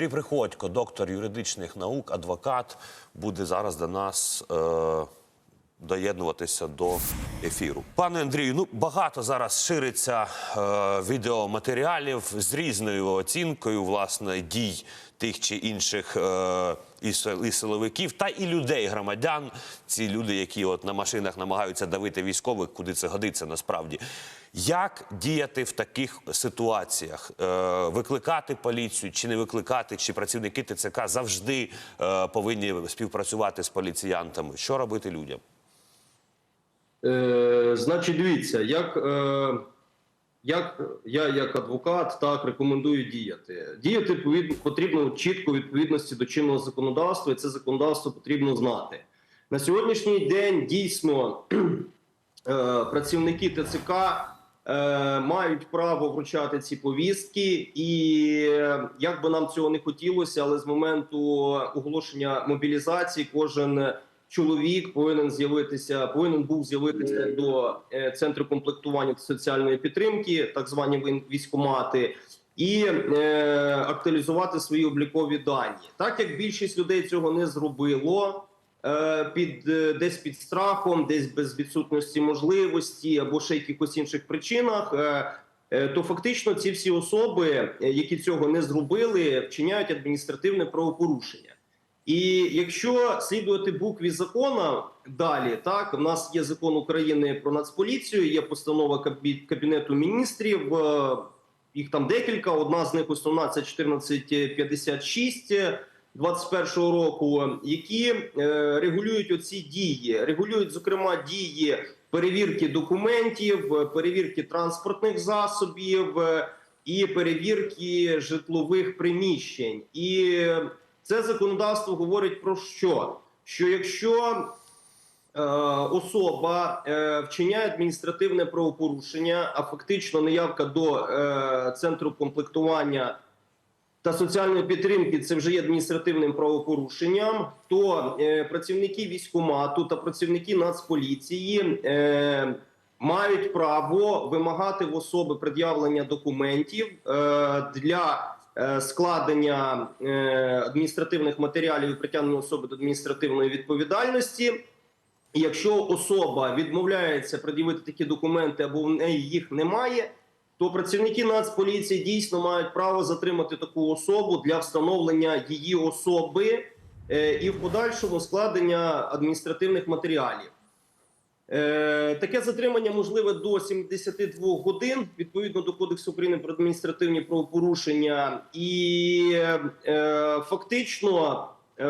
Андрій Приходько, доктор юридичних наук, адвокат, буде зараз до нас е, доєднуватися до ефіру. Пане Андрію, ну багато зараз шириться е, відеоматеріалів з різною оцінкою власне дій тих чи інших е, і, силовиків, та і людей, громадян. Ці люди, які от на машинах намагаються давити військових, куди це годиться насправді. Як діяти в таких ситуаціях? Е, викликати поліцію чи не викликати? Чи працівники ТЦК завжди е, повинні співпрацювати з поліціянтами? Що робити людям? Е, значить, дивіться, як, е, як я як адвокат так рекомендую діяти. Діяти потрібно чітко відповідності до чинного законодавства, і це законодавство потрібно знати. На сьогоднішній день дійсно е, працівники ТЦК е, мають право вручати ці повістки, і е, як би нам цього не хотілося, але з моменту оголошення мобілізації кожен чоловік повинен з'явитися, повинен був з'явитися до е, центру комплектування та соціальної підтримки, так звані військомати. І е, актуалізувати свої облікові дані, так як більшість людей цього не зробило, е, під е, десь під страхом, десь без відсутності можливості або ще якихось інших причинах. То фактично ці всі особи, які цього не зробили, вчиняють адміністративне правопорушення. І якщо слідувати букві закону далі, так у нас є закон України про нацполіцію, є постанова кабінету міністрів. е, Їх там декілька. Одна з них основна це 1456 21 року, які е, регулюють оці дії, регулюють зокрема дії перевірки документів, е, перевірки транспортних засобів і перевірки житлових приміщень. І це законодавство говорить про що? Що якщо е, особа е, вчиняє адміністративне правопорушення, а фактично неявка до е, центру комплектування та соціальної підтримки це вже є адміністративним правопорушенням, то е, працівники військкомату та працівники Нацполіції е, мають право вимагати в особи пред'явлення документів е, для складення е, адміністративних матеріалів і притягнення особи до адміністративної відповідальності. Якщо особа відмовляється пред'явити такі документи або в неї їх немає, то працівники Нацполіції дійсно мають право затримати таку особу для встановлення її особи е, і в подальшому складення адміністративних матеріалів. Е, Таке затримання можливе до 72 годин відповідно до Кодексу України про адміністративні правопорушення, і е, фактично е,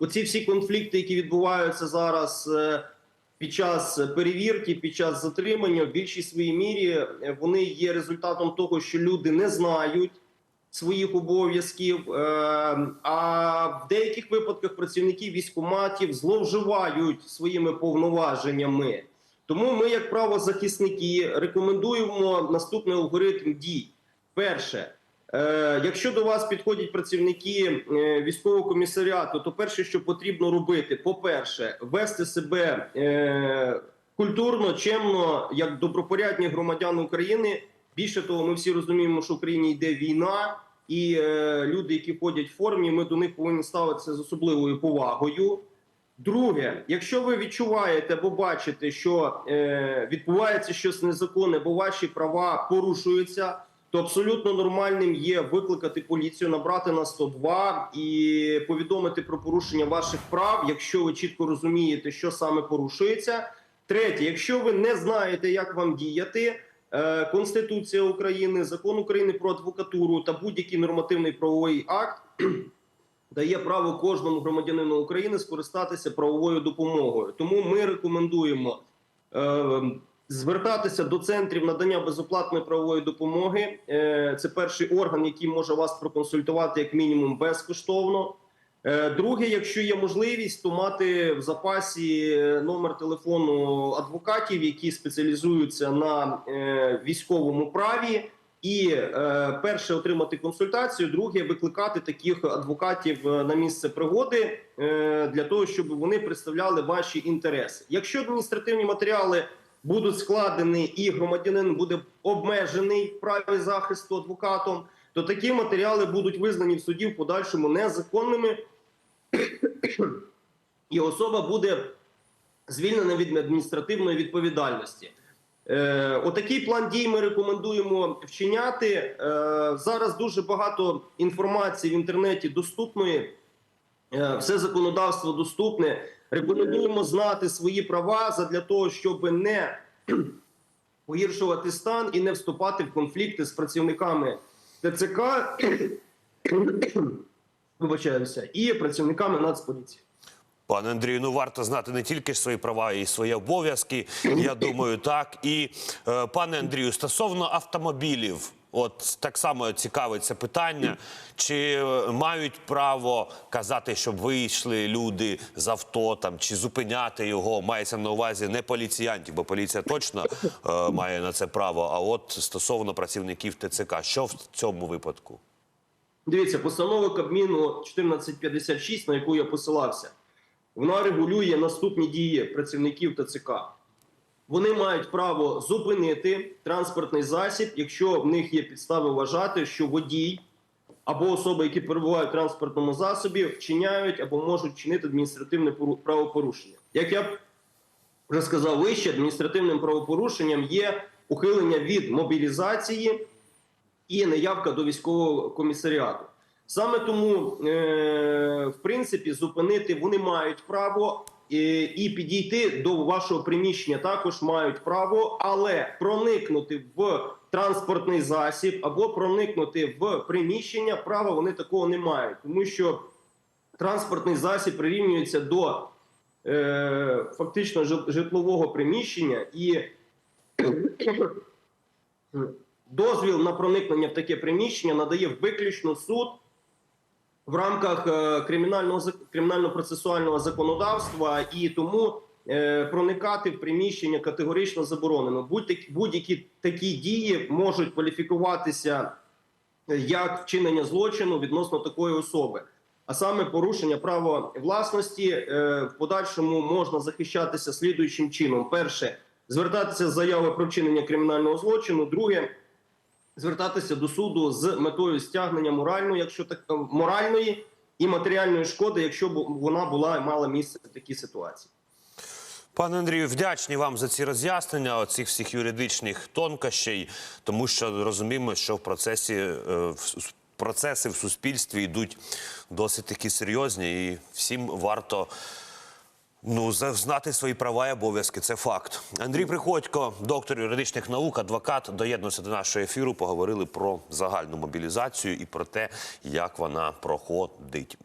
оці всі конфлікти, які відбуваються зараз е, під час перевірки, під час затримання, в більшій своїй мірі е, вони є результатом того, що люди не знають своїх обов'язків. е, А в деяких випадках працівники військкоматів зловживають своїми повноваженнями. Тому ми, як правозахисники, рекомендуємо наступний алгоритм дій. Перше, е, якщо до вас підходять працівники е, військового комісаріату, то перше, що потрібно робити, по-перше, вести себе культурно, чемно, як добропорядні громадяни України. Більше того, ми всі розуміємо, що в Україні йде війна, і е, люди, які ходять в формі, ми до них повинні ставитися з особливою повагою. Друге, якщо ви відчуваєте або бачите, що е, відбувається щось незаконне, бо ваші права порушуються, то абсолютно нормальним є викликати поліцію, набрати на 102 і повідомити про порушення ваших прав, якщо ви чітко розумієте, що саме порушується. Третє, якщо ви не знаєте, як вам діяти, Конституція України, закон України про адвокатуру та будь-який нормативний правовий акт дає право кожному громадянину України скористатися правовою допомогою. Тому ми рекомендуємо е, звертатися до центрів надання безоплатної правової допомоги. Е, це перший орган, який може вас проконсультувати як мінімум безкоштовно. Е, Друге, якщо є можливість, то мати в запасі е, номер телефону адвокатів, які спеціалізуються на е, військовому праві. І перше отримати консультацію, друге викликати таких адвокатів на місце пригоди для того, щоб вони представляли ваші інтереси. Якщо адміністративні матеріали будуть складені і громадянин буде обмежений в праві захисту адвокатом, то такі матеріали будуть визнані в суді в подальшому незаконними, і особа буде звільнена від адміністративної відповідальності. Е, отакий план дій ми рекомендуємо вчиняти. Е, зараз дуже багато інформації в інтернеті доступної. Е, все законодавство доступне. Рекомендуємо знати свої права для того, щоб не погіршувати стан і не вступати в конфлікти з працівниками ТЦК, вибачаюся, і працівниками Нацполіції. Пане Андрію, ну варто знати не тільки свої права і свої обов'язки. Я думаю, так. І е, пане Андрію, стосовно автомобілів, от так само цікавить це питання. Чи е, мають право казати, щоб вийшли люди з авто там чи зупиняти його? Мається на увазі не поліціянтів, бо поліція точно е, має на це право. А от стосовно працівників ТЦК, що в цьому випадку? Дивіться, постанова Кабміну 1456, на яку я посилався, вона регулює наступні дії працівників ТЦК. Вони мають право зупинити транспортний засіб, якщо в них є підстави вважати, що водій або особи, які перебувають в транспортному засобі, вчиняють або можуть вчинити адміністративне правопорушення. Як я вже сказав вище, адміністративним правопорушенням є ухилення від мобілізації і неявка до військового комісаріату. Саме тому, е, в принципі, зупинити вони мають право е, і підійти до вашого приміщення також мають право, але проникнути в транспортний засіб або проникнути в приміщення права вони такого не мають, тому що транспортний засіб прирівнюється до е, фактично житлового приміщення і дозвіл на проникнення в таке приміщення надає виключно суд в рамках е, кримінального кримінально-процесуального законодавства, і тому е, проникати в приміщення категорично заборонено. Будь-які такі дії можуть кваліфікуватися е, як вчинення злочину відносно такої особи. А саме порушення права власності в подальшому можна захищатися слідуючим чином: перше звертатися з заяви про вчинення кримінального злочину. Друге звертатися до суду з метою стягнення моральної, якщо так моральної і матеріальної шкоди, якщо б вона була мала місце в такій ситуації. Пане Андрію, вдячні вам за ці роз'яснення оцих всіх юридичних тонкощей, тому що розуміємо, що в процесі е, процеси в суспільстві йдуть досить такі серйозні, і всім варто. Ну, знати свої права і обов'язки це факт. Андрій Приходько, доктор юридичних наук, адвокат, доєднувся до нашого ефіру. Поговорили про загальну мобілізацію і про те, як вона проходить.